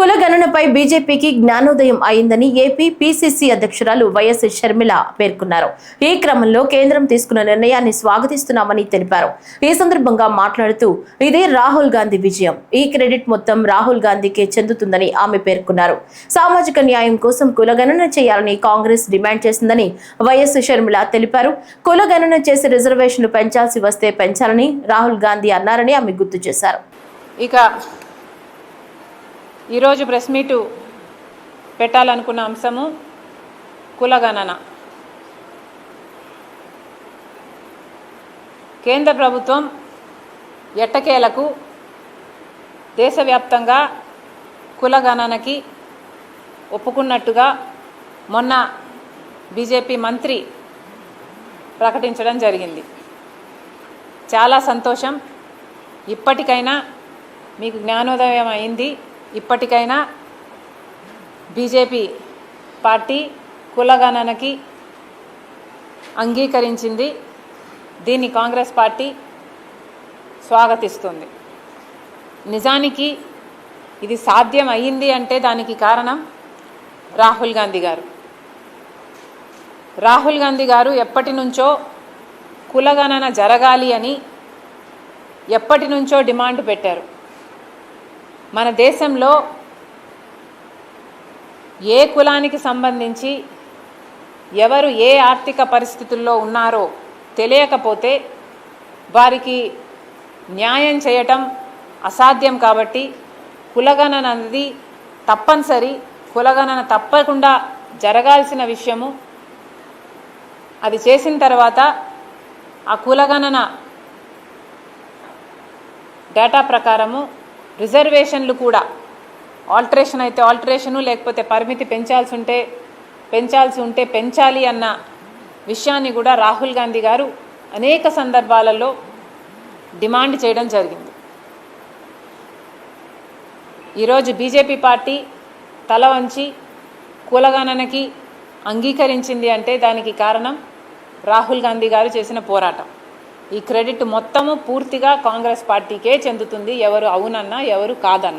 కుల గణనపై బీజేపీకి జ్ఞానోదయం అయిందని ఏపీ పీసీసీ అధ్యక్షురాలు వైఎస్ షర్మిల పేర్కొన్నారు. ఈ క్రమంలో కేంద్రం తీసుకున్న నిర్ణయాన్ని స్వాగతిస్తున్నామని తెలిపారు. ఈ సందర్భంగా మాట్లాడుతూ ఇదే రాహుల్ గాంధీ విజయం. ఈ క్రెడిట్ మొత్తం రాహుల్ గాంధీకే చెందుతుందని ఆమె పేర్కొన్నారు. సామాజిక న్యాయం కోసం కులగణన చేయాలని కాంగ్రెస్ డిమాండ్ చేసిందని వైఎస్ షర్మిల తెలిపారు. కులగణన చేసి రిజర్వేషన్లు పెంచాల్సి వస్తే పెంచాలని రాహుల్ గాంధీ అన్నారని ఆమె గుర్తు చేశారు. ఇక ఈరోజు ప్రెస్ మీటు పెట్టాలనుకున్న అంశము కులగణన. కేంద్ర ప్రభుత్వం ఎట్టకేలకు దేశవ్యాప్తంగా కులగణనకి ఒప్పుకున్నట్టుగా మొన్న బీజేపీ మంత్రి ప్రకటించడం జరిగింది. చాలా సంతోషం. ఇప్పటికైనా మీకు జ్ఞానోదయం అయింది. ఇప్పటికైనా బీజేపీ పార్టీ కులగణనకి అంగీకరించింది. దీన్ని కాంగ్రెస్ పార్టీ స్వాగతిస్తుంది. నిజానికి ఇది సాధ్యం అయ్యింది అంటే దానికి కారణం రాహుల్ గాంధీ గారు. రాహుల్ గాంధీ గారు ఎప్పటి నుంచో కులగణన జరగాలి అని ఎప్పటి నుంచో డిమాండ్ పెట్టారు. మన దేశంలో ఏ కులానికి సంబంధించి ఎవరు ఏ ఆర్థిక పరిస్థితుల్లో ఉన్నారో తెలియకపోతే వారికి న్యాయం చేయటం అసాధ్యం కాబట్టి కులగణన అనేది తప్పనిసరి కులగణన తప్పకుండా జరగాల్సిన విషయము. అది చేసిన తర్వాత ఆ కులగణన డేటా ప్రకారము రిజర్వేషన్లు కూడా. ఆల్టరేషన్ అయితే ఆల్టరేషను లేకపోతే పరిమితి పెంచాల్సి ఉంటే పెంచాల్సి ఉంటే పెంచాలి అన్న విషయాన్ని కూడా రాహుల్ గాంధీ గారు అనేక సందర్భాలలో డిమాండ్ చేయడం జరిగింది. ఈరోజు బీజేపీ పార్టీ తల వంచి కులగణనకి అంగీకరించింది అంటే దానికి కారణం రాహుల్ గాంధీ గారు చేసిన పోరాటం. ఈ క్రెడిట్ మొత్తము పూర్తిగా కాంగ్రెస్ పార్టీకే చెందుతుంది. ఎవరు అవునన్నా ఎవరు కాదన్నా.